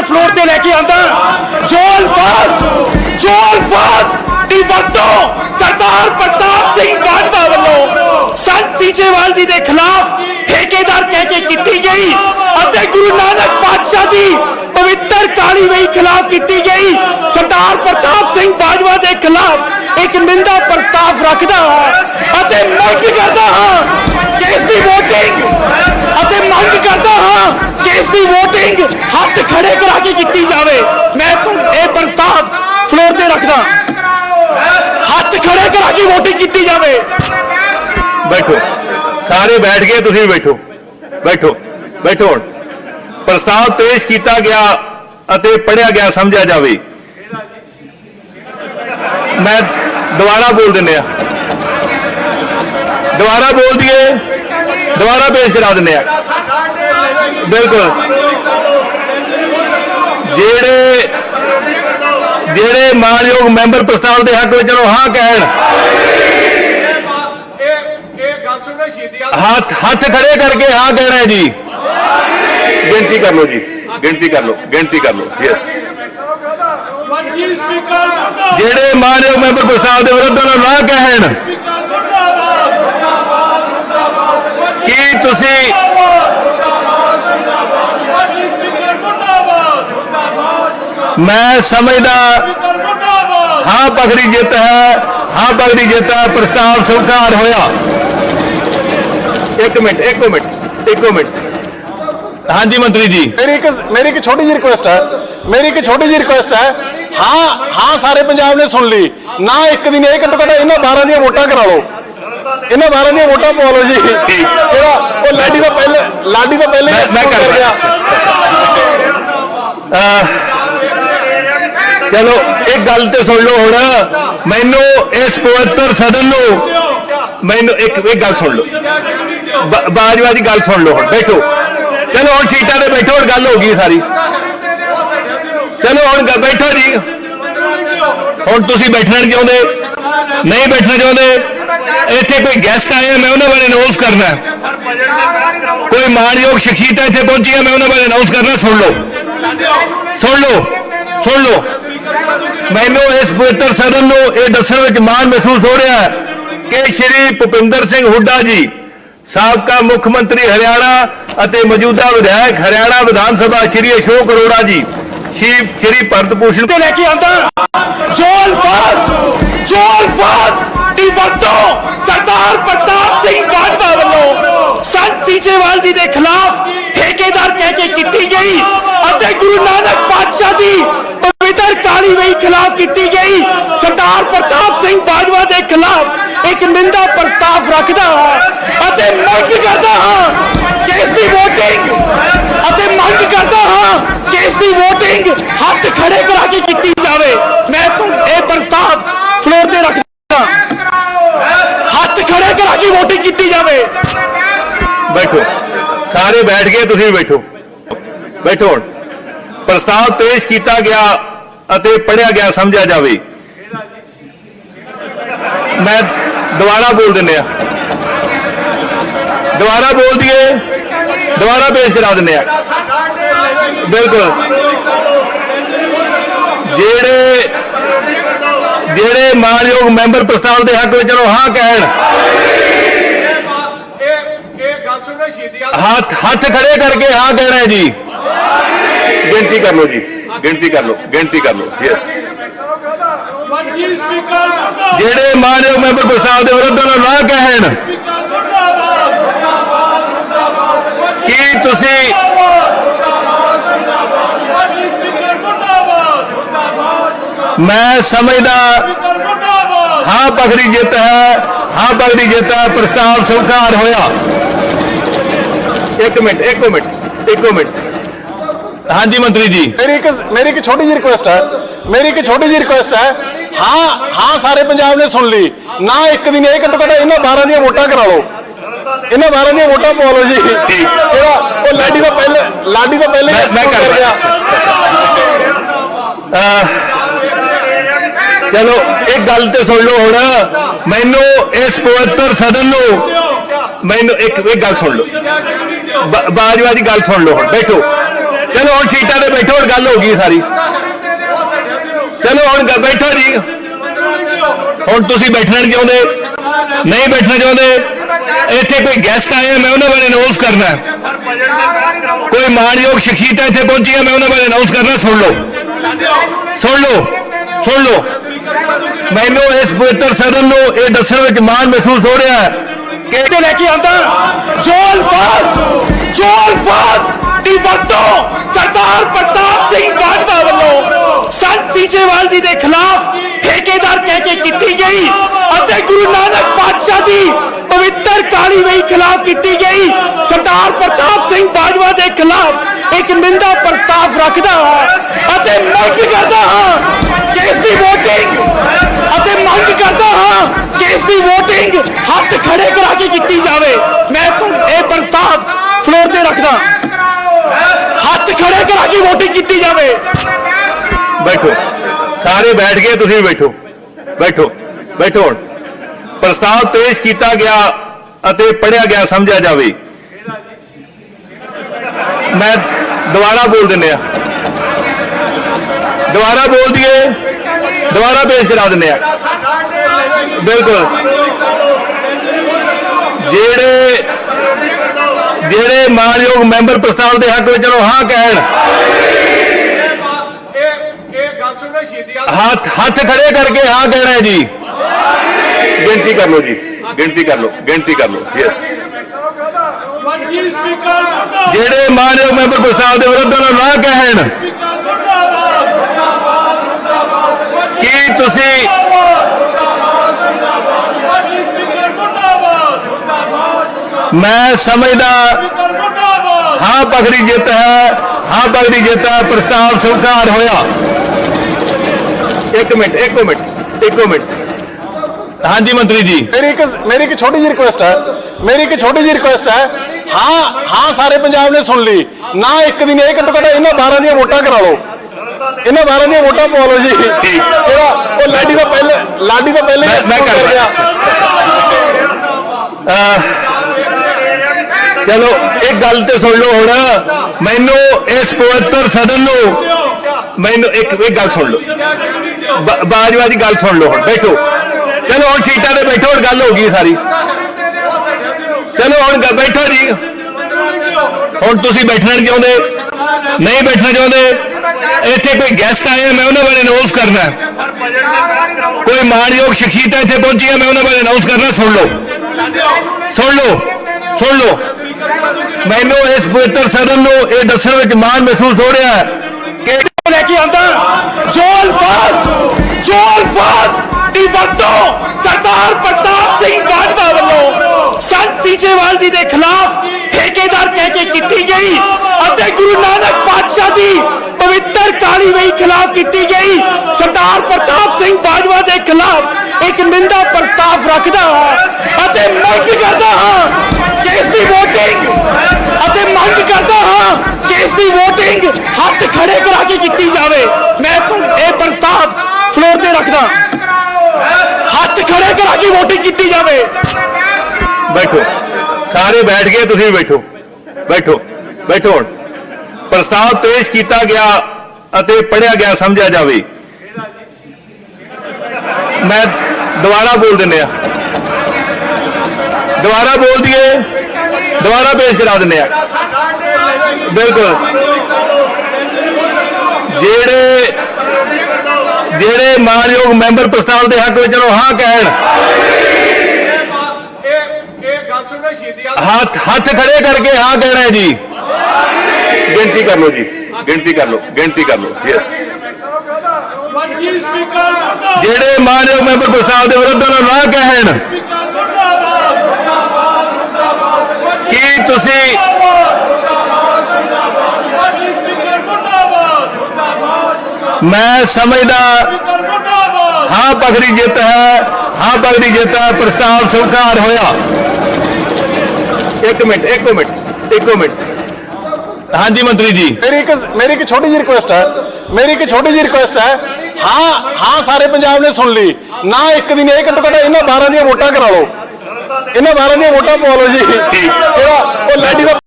ਦੇ ਫਲੋਰ ਤੇ ਲੈ ਕੇ ਆਂਦਾ ਜੋ ਅਲਫਾਜ਼ ਜੋ ਅਲਫਾਜ਼ ਦੀ ਵਰਤੋਂ ਸਰਦਾਰ ਪ੍ਰਤਾਪ ਸਿੰਘ ਬਾਜਵਾ ਵੱਲੋਂ ਸੰਤ ਸੀਚੇਵਾਲ ਜੀ ਦੇ ਖਿਲਾਫ ਠੇਕੇਦਾਰ ਕਹਿ ਕੇ ਕੀਤੀ ਗਈ ਅਤੇ ਗੁਰੂ ਨਾਨਕ ਪਾਤਸ਼ਾਹ ਦੀ ਪਵਿੱਤਰ ਕਾਲੀ ਵਈ ਖਿਲਾਫ ਕੀਤੀ ਗਈ। ਸਰਦਾਰ ਪ੍ਰਤਾਪ ਸਿੰਘ ਬਾਜਵਾ ਦੇ ਖਿਲਾਫ ਇੱਕ ਨਿੰਦਾ ਪ੍ਰਸਤਾਵ ਰੱਖਦਾ ਹਾਂ ਅਤੇ ਮੰਗ ਕਰਦਾ ਹਾਂ ਕਿ ਇਸ ਦੀ VOTING ਅਤੇ ਮੰਗ ਕਰਦਾ ਹਾਂ ਇਸ ਦੀ VOTING ਹੱਥ ਖੜੇ ਕਰਾ ਕੇ ਕੀਤੀ ਜਾਵੇ ਮੈਂ ਪ- ਇਹ ਪ੍ਰਸਤਾਵ ਫਲੋਰ ਤੇ ਰੱਖਦਾ ਹੱਥ ਖੜੇ ਕਰਾ ਕੇ VOTING ਕੀਤੀ ਜਾਵੇ ਬੈਠੋ ਸਾਰੇ ਬੈਠ ਗਏ ਤੁਸੀਂ ਵੀ ਬੈਠੋ ਬੈਠੋ ਬੈਠੋ ਹੁਣ ਪ੍ਰਸਤਾਵ ਪੇਸ਼ ਕੀਤਾ ਗਿਆ ਅਤੇ ਪੜਿਆ ਗਿਆ ਸਮਝਿਆ ਜਾਵੇ ਮੈਂ ਦੁਬਾਰਾ ਬੋਲ ਦਿੰਨੇ ਆ ਦੁਬਾਰਾ ਬੋਲ ਦਈਏ ਦੁਬਾਰਾ ਪੇਸ਼ ਕਰਾ ਦਿੰਨੇ ਆ ਬਿਲਕੁਲ। ਜਿਹੜੇ ਜਿਹੜੇ ਮਾਨਯੋਗ ਮੈਂਬਰ ਪ੍ਰਸਤਾਵ ਦੇ ਹੱਕ ਵਿੱਚ ਹਾਂ ਕਹਿਣ। ਹੱਥ ਹੱਥ ਖੜੇ ਕਰਕੇ ਹਾਂ ਕਹਿਣਾ ਹੈ ਜੀ। ਗਿਣਤੀ ਕਰ ਲਓ ਜੀ। ਗਿਣਤੀ ਕਰ ਲਓ। ਗਿਣਤੀ ਕਰ ਲਓ। ਯੈਸ ਜਿਹੜੇ ਮਾਨਯੋਗ ਮੈਂਬਰ ਪ੍ਰਸਤਾਵ ਦੇ ਵਿਰੁੱਧ ਨੂੰ ਨਾ ਕਹਿਣ। ਕੀ ਤੁਸੀਂ ਮੈਂ ਸਮਝਦਾ ਹਾਂ ਪਖੜੀ ਜਿੱਤ ਹੈ ਹਾਂ ਪਖੜੀ ਜਿੱਤ ਹੈ ਪ੍ਰਸਤਾਵ ਸਵੀਕਾਰ ਹੋਇਆ। ਇੱਕ ਮਿੰਟ ਇੱਕ ਮਿੰਟ ਇੱਕ ਮਿੰਟ। ਹਾਂਜੀ ਮੰਤਰੀ ਜੀ। ਮੇਰੀ ਇੱਕ ਮੇਰੀ ਇੱਕ ਛੋਟੀ ਜਿਹੀ ਰਿਕੁਐਸਟ ਹੈ ਮੇਰੀ ਇੱਕ ਛੋਟੀ ਜਿਹੀ ਰਿਕੁਐਸਟ ਹੈ। ਹਾਂ ਹਾਂ ਸਾਰੇ ਪੰਜਾਬ ਨੇ ਸੁਣ ਲਈ। ਨਾ ਇੱਕ ਦਿਨ ਇਹ ਘੱਟੋ ਘੱਟ ਇਹਨਾਂ 12 ਦੀਆਂ ਵੋਟਾਂ ਕਰਾ ਲਓ। ਇਹਨਾਂ 12 ਦੀਆਂ ਵੋਟਾਂ ਪਵਾ ਲਓ ਜੀ। ਜਿਹੜਾ ਉਹ ਲਾਡੀ ਦਾ ਪਹਿਲੇ ਲਾਡੀ ਦਾ ਪਹਿਲੇ ਮੈਂ- ਕਰ ਚਲੋ ਇੱਕ ਗੱਲ ਤੇ ਸੁਣ ਲਓ ਹੁਣ। ਮੈਨੂੰ ਇਸ ਪਵਿੱਤਰ ਸਦਨ ਨੂੰ ਮੈਨੂੰ ਇੱਕ ਇੱਕ ਗੱਲ ਸੁਣ ਲਓ। ਬਾਜਵਾ ਦੀ ਗੱਲ ਸੁਣ ਲਓ ਹੁਣ ਬੈਠੋ। ਚਲੋ ਹੁਣ ਸੀਟਾਂ ਤੇ ਬੈਠੋ ਹੁਣ ਗੱਲ ਹੋ ਗਈ ਸਾਰੀ। ਚਲੋ ਹੁਣ ਬੈਠੋ ਜੀ। ਹੁਣ ਤੁਸੀਂ ਬੈਠਣਾ ਨਹੀਂ ਚਾਹੁੰਦੇ ਨਹੀਂ ਬੈਠਣਾ ਚਾਹੁੰਦੇ। ਇੱਥੇ ਕੋਈ ਗੈਸਟ ਆਏ ਆ, ਮੈਂ ਉਹਨਾਂ ਬਾਰੇ ਅਨਾਉਂਸ ਕਰਨਾ। ਕੋਈ ਮਾਣਯੋਗ ਸ਼ਖਸੀਅਤ ਇੱਥੇ ਪਹੁੰਚੀ ਹੈ ਮੈਂ ਉਹਨਾਂ ਬਾਰੇ ਅਨਾਉਂਸ ਕਰਨਾ। ਸੁਣ ਲਓ। ਸੁਣ ਲਓ। ਸੁਣ ਲਓ। ਮੈਨੂੰ ਇਸ ਪਵਿੱਤਰ ਸਦਨ ਨੂੰ ਇਹ ਦੱਸਣ ਵਿੱਚ ਮਾਣ ਮਹਿਸੂਸ ਹੋ ਰਿਹਾ ਹੈ ਕਿ ਸ਼੍ਰੀ ਭੁਪਿੰਦਰ ਸਿੰਘ ਹੁੱਡਾ ਜੀ, ਸਾਬਕਾ ਮੁੱਖ ਮੰਤਰੀ ਹਰਿਆਣਾ ਅਤੇ ਮੌਜੂਦਾ ਵਿਧਾਇਕ ਹਰਿਆਣਾ ਵਿਧਾਨ ਸਭਾ ਸ਼੍ਰੀ ਅਸ਼ੋਕ ਅਰੋੜਾ ਜੀ, ਸ਼੍ਰੀ ਸ਼੍ਰੀ ਭਰਤ ਭੂਸ਼ਣ ਤੇ ਲੈ ਕੇ ਆਂਦਾ ਜੋ ਅਲਫਾਜ਼ ਜੋ ਅਲਫਾਜ਼ ਦੀ ਵਰਤੋਂ ਸਰਦਾਰ ਪ੍ਰਤਾਪ ਸਿੰਘ ਬਾਜਵਾ ਵੱਲੋਂ ਸੰਤ ਸੀਚੇਵਾਲ ਜੀ ਦੇ ਖਿਲਾਫ ਠੇਕੇਦਾਰ ਕਹਿ ਕੇ ਕੀਤੀ ਗਈ ਅਤੇ ਗੁਰੂ ਨਾਨਕ ਪਾਤਸ਼ਾਹ ਦੀ ਪਵਿੱਤਰ ਕਾਲੀ ਵਈ ਖਿਲਾਫ ਕੀਤੀ ਗਈ। ਸਰਦਾਰ ਪ੍ਰਤਾਪ ਸਿੰਘ ਬਾਜਵਾ ਦੇ ਖਿਲਾਫ ਇੱਕ ਨਿੰਦਾ ਪ੍ਰਸਤਾਵ ਰੱਖਦਾ ਹਾਂ ਅਤੇ ਮੰਗ ਕਰਦਾ ਹਾਂ ਕਿ ਇਸ ਦੀ VOTING ਅਤੇ ਮੰਗ ਕਰਦਾ ਹਾਂ ਕਿ ਇਸ ਦੀ VOTING ਹੱਥ ਖੜੇ ਕਰਾ ਕੇ ਕੀਤੀ ਜਾਵੇ। ਮੈਂ ਇਹ ਪ੍ਰਸਤਾਵ ਫਲੋਰ ਤੇ ਰੱਖਦਾ ਹੱਥ ਖੜੇ ਕਰਾ ਕੇ VOTING ਕੀਤੀ ਜਾਵੇ। ਬੈਠੋ। ਸਾਰੇ ਬੈਠ ਗਏ ਤੁਸੀਂ ਵੀ ਬੈਠੋ। ਬੈਠੋ ਹੁਣ। ਪ੍ਰਸਤਾਵ ਪੇਸ਼ ਕੀਤਾ ਗਿਆ ਅਤੇ ਪੜਿਆ ਗਿਆ, ਸਮਝਿਆ ਜਾਵੇ। ਮੈਂ ਦੁਬਾਰਾ ਬੋਲ ਦਿੰਨੇ ਆ ਦੁਬਾਰਾ ਬੋਲ ਦਈਏ, ਦੁਬਾਰਾ ਪੇਸ਼ ਕਰਾ ਦਿੰਨੇ ਆ ਬਿਲਕੁਲ। ਜਿਹੜੇ ਜਿਹੜੇ ਮਾਨਯੋਗ ਮੈਂਬਰ ਪ੍ਰਸਤਾਵ ਦੇ ਹੱਕ ਵਿੱਚ ਉਹ ਹਾਂ ਕਹਿਣ। ਹੱਥ ਹੱਥ ਖੜੇ ਕਰਕੇ ਹਾਂ ਕਹਿਣਾ ਹੈ ਜੀ। ਗਿਣਤੀ ਕਰ ਲਓ ਜੀ। ਗਿਣਤੀ ਕਰ ਲਓ ਗਿਣਤੀ ਕਰ ਲਓ। ਯੈਸ ਜਿਹੜੇ ਮਾਨਯੋਗ ਮੈਂਬਰ ਪ੍ਰਸਤਾਵ ਦੇ ਵਿਰੁੱਧ ਨੂੰ ਨਾ ਕਹਿਣ ਕੀ ਤੁਸੀਂ ਮੈਂ ਸਮਝਦਾ ਹਾਂ ਪਖੜੀ ਜਿੱਤ ਹੈ ਹਾਂ ਪਖੜੀ ਜਿੱਤ ਹੈ ਪ੍ਰਸਤਾਵ ਸਵੀਕਾਰ ਹੋਇਆ। ਇੱਕ ਮਿੰਟ ਇੱਕ ਮਿੰਟ ਇੱਕ ਮਿੰਟ। ਹਾਂਜੀ ਮੰਤਰੀ ਜੀ। ਮੇਰੀ ਇੱਕ ਮੇਰੀ ਇੱਕ ਛੋਟੀ ਜਿਹੀ ਰਿਕੁਐਸਟ ਹੈ। ਮੇਰੀ ਇੱਕ ਛੋਟੀ ਜਿਹੀ ਰਿਕੁਐਸਟ ਹੈ। ਹਾਂ ਹਾਂ ਸਾਰੇ ਪੰਜਾਬ ਨੇ ਸੁਣ ਲਈ। ਨਾ ਇੱਕ ਦਿਨ ਇਹ ਘੱਟੋ ਘੱਟ ਇਹਨਾਂ 12 ਦੀਆਂ ਵੋਟਾਂ ਕਰਾ ਲਓ। ਇਹਨਾਂ 12 ਦੀਆਂ ਵੋਟਾਂ ਪਵਾ ਲਓ ਜੀ। ਜਿਹੜਾ ਉਹ ਲਾਡੀ ਦਾ ਪਹਿਲੇ ਲਾਡੀ ਦਾ ਪਹਿਲੇ ਮੈਂ- ਕਰ ਗਿਆ ਚਲੋ ਇੱਕ ਗੱਲ ਤੇ ਸੁਣ ਲਓ ਹੁਣ। ਮੈਨੂੰ ਇਸ ਪਵਿੱਤਰ ਸਦਨ ਨੂੰ ਮੈਨੂੰ ਇੱਕ ਇੱਕ ਗੱਲ ਸੁਣ ਲਓ। ਬਾਜਵਾ ਦੀ ਗੱਲ ਸੁਣ ਲਓ ਹੁਣ, ਬੈਠੋ। ਚਲੋ ਹੁਣ ਸੀਟਾਂ ਤੇ ਬੈਠੋ, ਹੁਣ ਗੱਲ ਹੋ ਗਈ ਸਾਰੀ। ਚਲੋ ਹੁਣ ਬੈਠੋ ਜੀ। ਹੁਣ ਤੁਸੀਂ ਬੈਠਣਾ ਨਹੀਂ ਚਾਹੁੰਦੇ, ਨਹੀਂ ਬੈਠਣਾ ਚਾਹੁੰਦੇ। ਇੱਥੇ ਕੋਈ ਗੈਸਟ ਆਏ ਮੈਂ ਉਹਨਾਂ ਬਾਰੇ ਅਨਾਉਂਸ ਕਰਨਾ। ਕੋਈ ਮਾਣਯੋਗ ਸ਼ਖਸੀਅਤਾਂ ਇੱਥੇ ਪਹੁੰਚੀਆਂ ਮੈਂ ਉਹਨਾਂ ਬਾਰੇ ਅਨਾਉਂਸ ਕਰਨਾ, ਸੁਣ ਲਓ। ਸੁਣ ਲਓ ਸੁਣ ਲਓ। ਮੈਨੂੰ ਇਸ ਪਵਿੱਤਰ ਸਦਨ ਨੂੰ ਇਹ ਦੱਸਣ ਵਿੱਚ ਮਾਣ ਮਹਿਸੂਸ ਹੋ ਰਿਹਾ ਹੈ। ਕਿ ਲੈ ਕੇ ਆਂਦਾ ਜੋ ਅਲਫਾਜ਼ ਜੋ ਅਲਫਾਜ਼ ਦੀ ਵਰਤੋਂ ਸਰਦਾਰ ਪ੍ਰਤਾਪ ਸਿੰਘ ਬਾਜਵਾ ਵੱਲੋਂ ਸੰਤ ਸੀਚੇਵਾਲ ਜੀ ਦੇ ਖਿਲਾਫ ਠੇਕੇਦਾਰ ਕਹਿ ਕੇ ਕੀਤੀ ਗਈ ਅਤੇ ਗੁਰੂ ਨਾਨਕ ਪਾਤਸ਼ਾਹ ਦੀ ਪਵਿੱਤਰ ਕਾਲੀ ਵਈ ਖਿਲਾਫ ਕੀਤੀ ਗਈ। ਸਰਦਾਰ ਪ੍ਰਤਾਪ ਸਿੰਘ ਬਾਜਵਾ ਦੇ ਖਿਲਾਫ ਇੱਕ ਨਿੰਦਾ ਪ੍ਰਸਤਾਵ ਰੱਖਦਾ ਹਾਂ ਅਤੇ ਮੰਗ ਕਰਦਾ ਹਾਂ ਕਿ ਇਸ ਦੀ VOTING ਅਤੇ ਮੰਗ ਕਰਦਾ ਹਾਂ ਕਿ ਇਸ ਦੀ VOTING ਹੱਥ ਖੜੇ ਕਰਾ ਕੇ ਕੀਤੀ ਜਾਵੇ ਮੈਂ ਪ- ਇਹ ਪ੍ਰਸਤਾਵ ਫਲੋਰ ਤੇ ਰੱਖਦਾ ਹੱਥ ਖੜੇ ਕਰਾ ਕੇ VOTING ਕੀਤੀ ਜਾਵੇ ਬੈਠੋ ਸਾਰੇ ਬੈਠ ਗਏ ਤੁਸੀਂ ਵੀ ਬੈਠੋ ਬੈਠੋ ਬੈਠੋ ਹੁਣ ਪ੍ਰਸਤਾਵ ਪੇਸ਼ ਕੀਤਾ ਗਿਆ ਅਤੇ ਪੜਿਆ ਗਿਆ ਸਮਝਿਆ ਜਾਵੇ ਮੈਂ ਦੁਬਾਰਾ ਬੋਲ ਦਿੰਨੇ ਆ ਦੁਬਾਰਾ ਬੋਲ ਦਈਏ ਦੁਬਾਰਾ ਪੇਸ਼ ਕਰਾ ਦਿੰਨੇ ਆ ਬਿਲਕੁਲ। ਜਿਹੜੇ ਜਿਹੜੇ ਮਾਨਯੋਗ ਮੈਂਬਰ ਪ੍ਰਸਤਾਵ ਦੇ ਹੱਕ ਵਿੱਚ ਚਲੋ, ਹਾਂ ਕਹਿਣ। ਹੱਥ ਹੱਥ ਖੜੇ ਕਰਕੇ ਹਾਂ ਕਹਿਣਾ ਹੈ ਜੀ। ਗਿਣਤੀ ਕਰ ਲਓ ਜੀ। ਗਿਣਤੀ ਕਰ ਲਓ, ਗਿਣਤੀ ਕਰ ਲਓ, Yes. ਜਿਹੜੇ ਮਾਨਯੋਗ ਮੈਂਬਰ ਪ੍ਰਸਤਾਵ ਦੇ ਵਿਰੁੱਧ ਉਹਨਾਂ ਨਾ ਕਹਿਣ। ਕੀ ਤੁਸੀਂ ਮੈਂ ਸਮਝਦਾ ਹਾਂ ਪਖਰੀ ਜਿੱਤ ਹੈ ਹਾਂ ਪਖਰੀ ਜਿੱਤ ਹੈ ਪ੍ਰਸਤਾਵ ਸਵੀਕਾਰ ਹੋਇਆ। ਇੱਕ ਮਿੰਟ ਇੱਕ ਮਿੰਟ ਇੱਕ ਮਿੰਟ। ਹਾਂਜੀ ਮੰਤਰੀ ਜੀ। ਮੇਰੀ ਇੱਕ ਮੇਰੀ ਇੱਕ ਛੋਟੀ ਜਿਹੀ ਰਿਕੁਐਸਟ ਹੈ। ਮੇਰੀ ਇੱਕ ਛੋਟੀ ਜਿਹੀ ਰਿਕੁਐਸਟ ਹੈ। ਹਾਂ ਹਾਂ ਸਾਰੇ ਪੰਜਾਬ ਨੇ ਸੁਣ ਲਈ। ਨਾ ਇੱਕ ਦਿਨ ਇਹ ਘੱਟੋ ਘੱਟ ਇਹਨਾਂ 12 ਦੀਆਂ ਵੋਟਾਂ ਕਰਾ ਲਓ। ਇਹਨਾਂ 12 ਦੀਆਂ ਵੋਟਾਂ ਪਵਾ ਲਓ ਜੀ। ਜਿਹੜਾ ਉਹ ਲਾਡੀ ਦਾ ਪਹਿਲੇ ਲਾਡੀ ਦਾ ਪਹਿਲੇ ਮੈਂ- ਕਰ ਕਰਦਾ। ਚਲੋ, ਇੱਕ ਗੱਲ ਤੇ ਸੁਣ ਲਓ ਹੁਣ। ਮੈਨੂੰ ਇਸ ਪਵਿੱਤਰ ਸਦਨ ਨੂੰ ਮੈਨੂੰ ਇੱਕ ਇੱਕ ਗੱਲ ਸੁਣ ਲਓ। ਬਾਜਵਾ ਦੀ ਗੱਲ ਸੁਣ ਲਓ ਹੁਣ, ਬੈਠੋ। ਚਲੋ, ਹੁਣ ਸੀਟਾਂ ਤੇ ਬੈਠੋ, ਹੁਣ ਗੱਲ ਹੋ ਗਈ ਸਾਰੀ। ਚਲੋ, ਹੁਣ ਬੈਠੋ ਜੀ। ਹੁਣ ਤੁਸੀਂ ਬੈਠਣਾ ਨਹੀਂ ਚਾਹੁੰਦੇ। ਨਹੀਂ ਬੈਠਣਾ ਚਾਹੁੰਦੇ। ਇੱਥੇ ਕੋਈ ਗੈਸਟ ਆਏ ਆ, ਮੈਂ ਉਹਨਾਂ ਬਾਰੇ ਅਨਾਉਂਸ ਕਰਨਾ। ਕੋਈ ਮਾਣਯੋਗ ਸ਼ਖਸੀਅਤ ਇੱਥੇ ਪਹੁੰਚੀ ਹੈ ਮੈਂ ਉਹਨਾਂ ਬਾਰੇ ਅਨਾਉਂਸ ਕਰਨਾ। ਸੁਣ ਲਓ। ਸੁਣ ਲਓ। ਸੁਣ ਲਓ। ਮੈਨੂੰ ਇਸ ਪਵਿੱਤਰ ਸਦਨ ਨੂੰ ਇਹ ਦੱਸਣ ਵਿੱਚ ਮਾਣ ਮਹਿਸੂਸ ਹੋ ਰਿਹਾ ਹੈ ਕਿ ਲੈ ਕੇ ਆਂਦਾ ਜੋ ਅਲਫਾਜ਼ ਜੋ ਅਲਫਾਜ਼ ਦੀ ਵਰਤੋਂ ਸਰਦਾਰ ਪ੍ਰਤਾਪ ਸਿੰਘ ਬਾਜਵਾ ਵੱਲੋਂ ਸੰਤ ਸੀਚੇਵਾਲ ਜੀ ਦੇ ਖਿਲਾਫ ਠੇਕੇਦਾਰ ਕਹਿ ਕੇ ਕੀਤੀ ਗਈ ਅਤੇ ਗੁਰੂ ਨਾਨਕ ਪਾਤਸ਼ਾਹ ਦੀ ਪਵਿੱਤਰ ਕਾਲੀ ਵਈ ਖਿਲਾਫ ਕੀਤੀ ਗਈ। ਸਰਦਾਰ ਪ੍ਰਤਾਪ ਸਿੰਘ ਬਾਜਵਾ ਦੇ ਖਿਲਾਫ ਇੱਕ ਨਿੰਦਾ ਪ੍ਰਸਤਾਵ ਰੱਖਦਾ ਹਾਂ ਅਤੇ ਮੰਗ ਕਰਦਾ ਹਾਂ ਦੀ VOTING! ਅਤੇ ਮੰਗ ਕਰਦਾ ਹਾਂ ਕਿ ਇਸ ਦੀ VOTING ਹੱਥ ਖੜੇ ਕਰਾ ਕੇ ਕੀਤੀ ਜਾਵੇ। ਮੈਂ ਇਹ ਪ੍ਰਸਤਾਵ ਫਲੋਰ ਤੇ ਰੱਖਦਾ। ਹੱਥ ਖੜੇ ਕਰਾ ਕੇ VOTING ਕੀਤੀ ਜਾਵੇ। ਬੈਠੋ। ਸਾਰੇ ਬੈਠ ਗਏ ਤੁਸੀਂ ਵੀ ਬੈਠੋ। ਬੈਠੋ। ਬੈਠੋ ਹੁਣ। ਪ੍ਰਸਤਾਵ ਪੇਸ਼ ਕੀਤਾ ਗਿਆ ਅਤੇ ਪੜਿਆ ਗਿਆ, ਸਮਝਿਆ ਜਾਵੇ। ਮੈਂ ਦੁਬਾਰਾ ਬੋਲ ਦਿੰਨੇ ਆ ਦੁਬਾਰਾ ਬੋਲ ਦਈਏ। ਦੁਬਾਰਾ ਪੇਸ਼ ਕਰਾ ਦਿੰਨੇ ਆ। ਬਿਲਕੁਲ। ਜਿਹੜੇ ਜਿਹੜੇ ਮਾਨਯੋਗ ਮੈਂਬਰ ਪ੍ਰਸਤਾਵ ਦੇ ਹੱਕ ਵਿੱਚ ਚਲੋ ਹਾਂ ਕਹਿਣ। ਹੱਥ ਹੱਥ ਖੜੇ ਕਰਕੇ ਹਾਂ ਕਹਿਣਾ ਹੈ ਜੀ। ਗਿਣਤੀ ਕਰ ਲਓ ਜੀ। ਗਿਣਤੀ ਕਰ ਲਓ ਗਿਣਤੀ ਕਰ ਲਓ। ਮੁਰਦਾਬਾਦ ਜਿਹੜੇ ਮਾਨਯੋਗ ਮੈਂਬਰ ਪ੍ਰਸਤਾਵ ਦੇ ਵਿਰੁੱਧ ਨਾ ਕਹਿਣ। ਤੁਸੀਂ ਮੈਂ ਸਮਝਦਾ ਹਾਂ ਪਖਰੀ ਜਿੱਤ ਹੈ, ਹਾਂ ਪਖਰੀ ਜਿੱਤ ਹੈ, ਪ੍ਰਸਤਾਵ ਸਵੀਕਾਰ ਹੋਇਆ। ਇੱਕ ਮਿੰਟ ਇੱਕ ਮਿੰਟ ਇੱਕ ਮਿੰਟ। ਹਾਂਜੀ ਮੰਤਰੀ ਜੀ। ਮੇਰੀ ਇੱਕ ਮੇਰੀ ਇੱਕ ਛੋਟੀ ਜਿਹੀ ਰਿਕੁਐਸਟ ਹੈ। ਮੇਰੀ ਇੱਕ ਛੋਟੀ ਜਿਹੀ ਰਿਕੁਐਸਟ ਹੈ। ਹਾਂ ਹਾਂ, ਸਾਰੇ ਪੰਜਾਬ ਨੇ ਸੁਣ ਲਈ। ਨਾ ਇੱਕ ਦਿਨ ਇਹ ਘੱਟੋ ਘੱਟ ਇਹਨਾਂ 12 ਦੀਆਂ ਵੋਟਾਂ ਕਰਾ ਲਓ। ਇਹਨਾਂ 12 ਦੀਆਂ ਵੋਟਾਂ ਪਵਾ ਲਓ ਜੀ ਜਿਹੜਾ ਉਹ ਲਾਡੀ ਦਾ